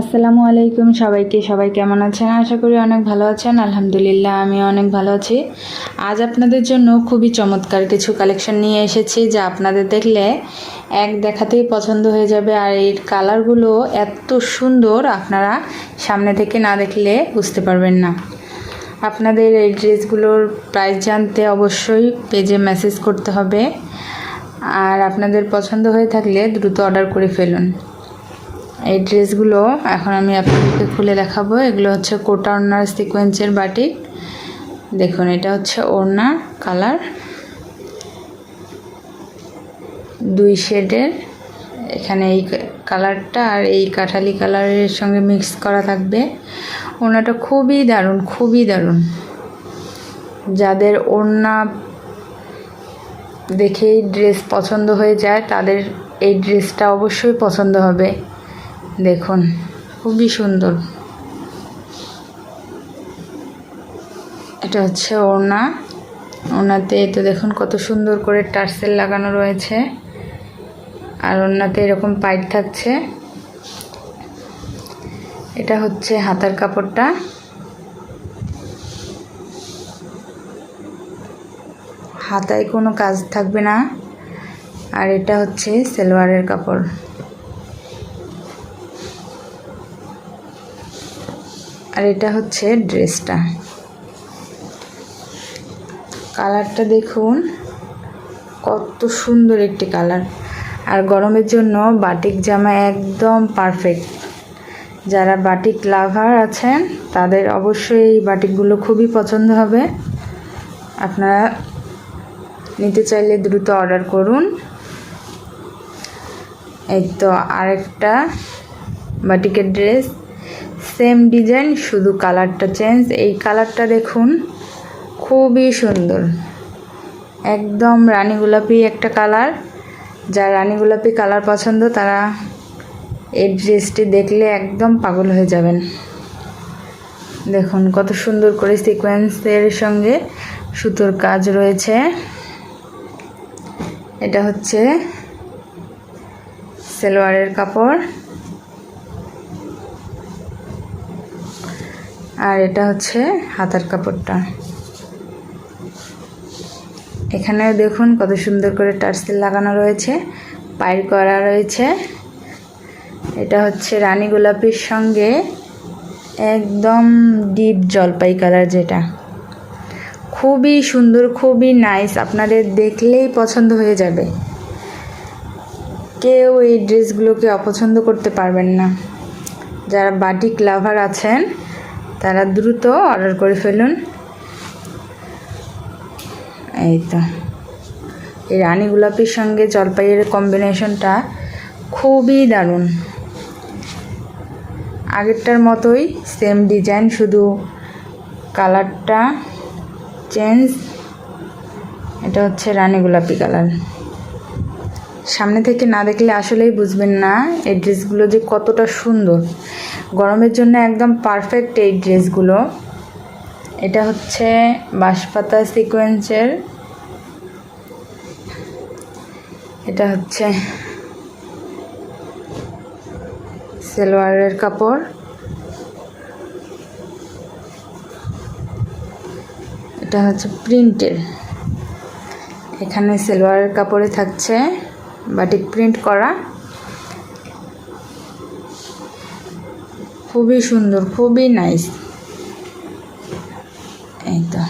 আসসালামু আলাইকুম সবাইকে, সবাই কেমন আছেন? আশা করি অনেক ভালো আছেন, আলহামদুলিল্লাহ, আমি অনেক ভালো আছি। আজ আপনাদের জন্য খুবই চমৎকার কিছু কালেকশন নিয়ে এসেছি, যা আপনাদের দেখলে এক দেখাতেই পছন্দ হয়ে যাবে। আর এর কালারগুলো এত সুন্দর, আপনারা সামনে থেকে না দেখলে বুঝতে পারবেন না। আপনাদের এই ড্রেসগুলোর প্রাইস জানতে অবশ্যই পেজে মেসেজ করতে হবে। আর আপনাদের পছন্দ হয়ে থাকলে দ্রুত অর্ডার করে ফেলুন। এই ড্রেসগুলো এখন আমি আপনাদেরকে খুলে দেখাবো। এগুলো হচ্ছে কোটা ওনার সিকোয়েন্সের বাটিক দেখুন, এটা হচ্ছে ওড়না কালার। দুই শেডের। এখানে এই কালারটা আর এই কাঠালি কালারের সঙ্গে মিক্স করা থাকবে। ওড়নাটা খুবই দারুণ খুবই দারুণ। যাদের ওড়না দেখেই ড্রেস পছন্দ হয়ে যায়, তাদের এই ড্রেসটা অবশ্যই পছন্দ হবে। দেখুন, খুবই সুন্দর। এটা হচ্ছে ওড়না। ওড়নাতে তো দেখুন কত সুন্দর করে টার্সেল লাগানো রয়েছে। আর ওড়নাতে এরকম পাইট থাকছে। এটা হচ্ছে হাতার কাপড়টা। হাতায় কোনো কাজ থাকবে না। আর এটা হচ্ছে সেলোয়ারের কাপড়। আর এটা হচ্ছে ড্রেসটা। কালারটা দেখুন, কত সুন্দর একটি কালার। আর গরমের জন্য বাটিক জামা একদম পারফেক্ট। যারা বাটিক লাভার আছেন, তাদের অবশ্যই এই বাটিকগুলো খুবই পছন্দ হবে। আপনারা নিতে চাইলে দ্রুত অর্ডার করুন। এই তো আরেকটা বাটিকের ড্রেস। সেম ডিজাইন, শুধু কালারটা চেঞ্জ এই কালারটা দেখুন, খুবই সুন্দর। একদম রানী গোলাপি একটা কালার। যার রানী গোলাপি কালার পছন্দ, তারা এই ড্রেসটি দেখলে একদম পাগল হয়ে যাবেন। দেখুন, কত সুন্দর করে সিকোয়েন্সের সঙ্গে সুতোর কাজ রয়েছে। এটা হচ্ছে সেলোয়ারের কাপড়। আর এটা হচ্ছে হাতার কাপড়টা। এখানে দেখুন কত সুন্দর করে টার্সেল লাগানো রয়েছে, পায়ের করা রয়েছে। এটা হচ্ছে রানী গোলাপির সঙ্গে একদম ডিপ জলপাই কালার যেটা। খুবই সুন্দর, খুবই নাইস, আপনাদের দেখলেই পছন্দ হয়ে যাবে। কেউ এই ড্রেসগুলোকে অপছন্দ করতে পারবেন না। যারা বাটিক লাভার আছেন তারা দ্রুত অর্ডার করে ফেলুন। এই তো। এই রানী গোলাপির সঙ্গে জলপাইয়ের কম্বিনেশনটা খুবই দারুণ। আগেরটার মতোই সেম ডিজাইন শুধু কালারটা চেঞ্জ এটা হচ্ছে রানী গোলাপি কালার সামনে থেকে না দেখলে আসলেই বুঝবেন না, এই ড্রেসগুলো যে কতটা সুন্দর। গরমের জন্য একদম পারফেক্ট এই ড্রেসগুলো। এটা হচ্ছে বাঁশপাতা সিকোয়েন্সের এটা হচ্ছে সেলোয়ারের কাপড়। এটা হচ্ছে প্রিন্টের। এখানে সেলোয়ারের কাপড়ে থাকছে। বাটিক প্রিন্ট করা। খুবই সুন্দর, খুবই নাইস এই তো।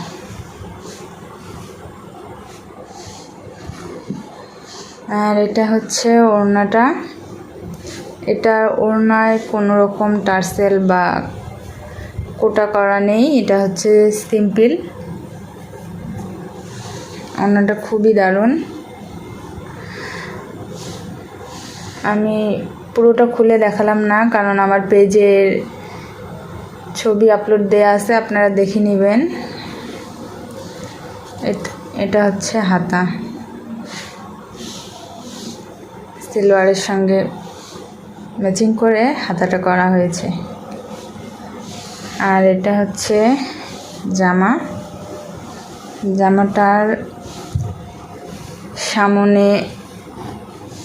আর এটা হচ্ছে ওড়নাটা। এটা ওড়নায় কোনো রকম টার্সেল বা কোটা করা নেই, এটা হচ্ছে সিম্পল। ওড়নাটা খুবই দারুণ। আমি পুরোটা খুলে দেখালাম না, কারণ আমার পেজের ছবি আপলোড দেওয়া আছে, আপনারা দেখে নেবেন। এটা হচ্ছে হাতা। সিলোয়ারের সঙ্গে ম্যাচিং করে হাতাটা করা হয়েছে। আর এটা হচ্ছে জামা। জামাটার সামনে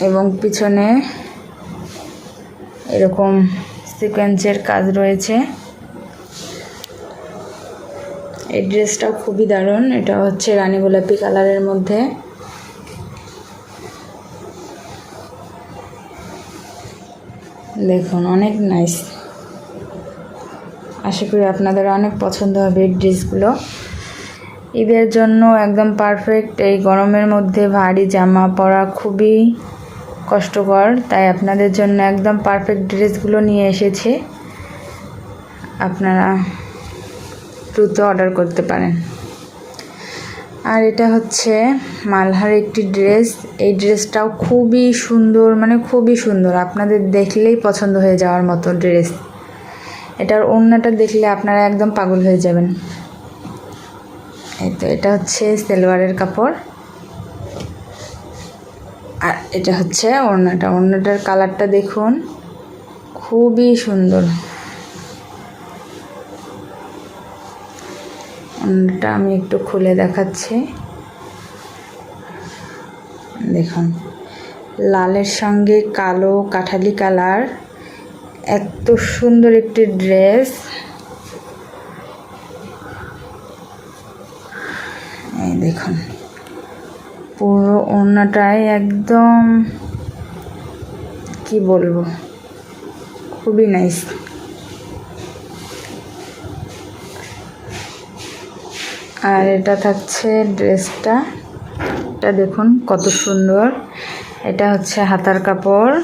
এবং পিছনে এরকম সিকোয়েন্সের কাজ রয়েছে। এই ড্রেসটাও খুবই দারুণ। এটা হচ্ছে রানী গোলাপি কালারের মধ্যে। দেখুন, অনেক নাইস আশা করি আপনাদের অনেক পছন্দ হবে এই ড্রেসগুলো ঈদের জন্য একদম পারফেক্ট এই গরমের মধ্যে ভারী জামা পরা খুবই কষ্টকর, তাই আপনাদের জন্য একদম পারফেক্ট ড্রেসগুলো নিয়ে এসেছে। আপনারা দ্রুত অর্ডার করতে পারেন। আর এটা হচ্ছে মালহার একটি ড্রেস। এই ড্রেসটাও খুবই সুন্দর মানে খুবই সুন্দর। আপনাদের দেখলেই পছন্দ হয়ে যাওয়ার মতো ড্রেস। এটার ওড়নাটা দেখলে আপনারা একদম পাগল হয়ে যাবেন। এই তো, এটা হচ্ছে সেলোয়ারের কাপড়। আর এটা হচ্ছে ওড়নাটা। ওড়নাটার কালারটা দেখুন, খুবই সুন্দর। ওড়নাটা আমি একটু খুলে দেখাচ্ছি। দেখুন, লালের সঙ্গে কালো কাঠালি কালার, এত সুন্দর একটি ড্রেস। দেখুন। পুরো ওড়নাটাই একদম, কি বলব, খুবই নাইস আর এটা থাকছে ড্রেসটা, এটা দেখুন কত সুন্দর। এটা হচ্ছে হাতার কাপড়।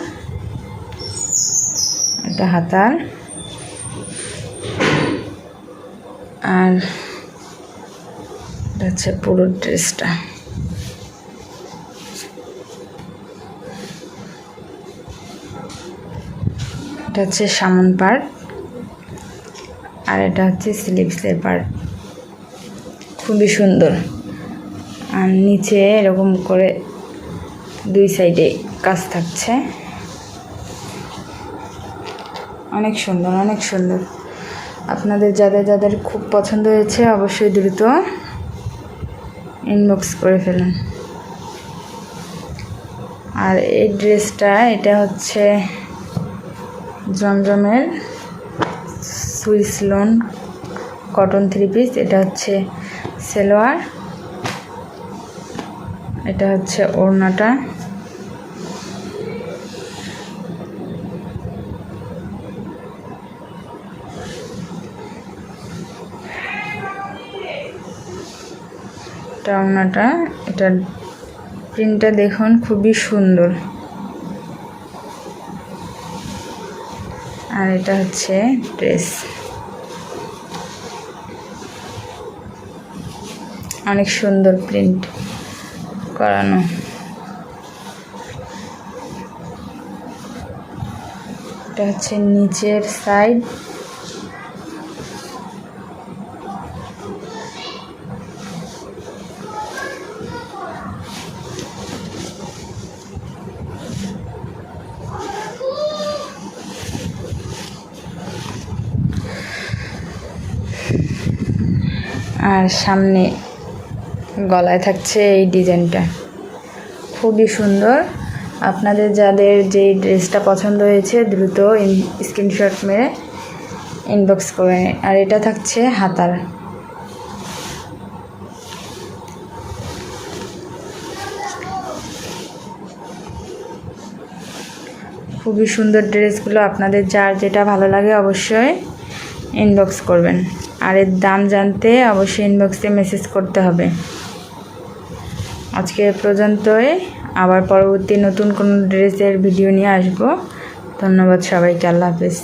এটা হাতার। আর এটা হচ্ছে পুরো ড্রেসটা। এটা হচ্ছে সামন পার্ট আর এটা হচ্ছে স্লিপসের পার্ট খুবই সুন্দর। আর নিচে এরকম করে দুই সাইডে কাজ থাকছে। অনেক সুন্দর অনেক সুন্দর। আপনাদের যাদের যাদের খুব পছন্দ হয়েছে অবশ্যই দ্রুত ইনবক্স করে ফেলুন। আর এই ড্রেসটা এটা হচ্ছে জমজমের Swiss lawn, cotton three piece এটা হচ্ছে সেলোয়ার, এটা হচ্ছে ওড়নাটা। এটা ওড়নাটা প্রিন্টটা দেখুন, খুবই সুন্দর। আর এটা হচ্ছে ড্রেস। অনেক সুন্দর প্রিন্ট করানো। এটা হচ্ছে নিচের সাইড। আর সামনে গলায় থাকছে এই ডিজাইনটা। খুবই সুন্দর। আপনাদের যাদের যে ড্রেসটা পছন্দ হয়েছে, দ্রুত স্ক্রিনশট মেরে ইনবক্স করে। আর এটা থাকছে হাতার। খুবই সুন্দর ড্রেসগুলো। আপনাদের যার যেটা ভালো লাগে অবশ্যই ইনবক্স করবেন। আর এর দাম জানতে অবশ্যই ইনবক্সে মেসেজ করতে হবে। আজকে পর্যন্তই। আবার পরবর্তী নতুন কোনো ড্রেসের ভিডিও নিয়ে আসব। ধন্যবাদ সবাইকে, আল্লাহ হাফিজ।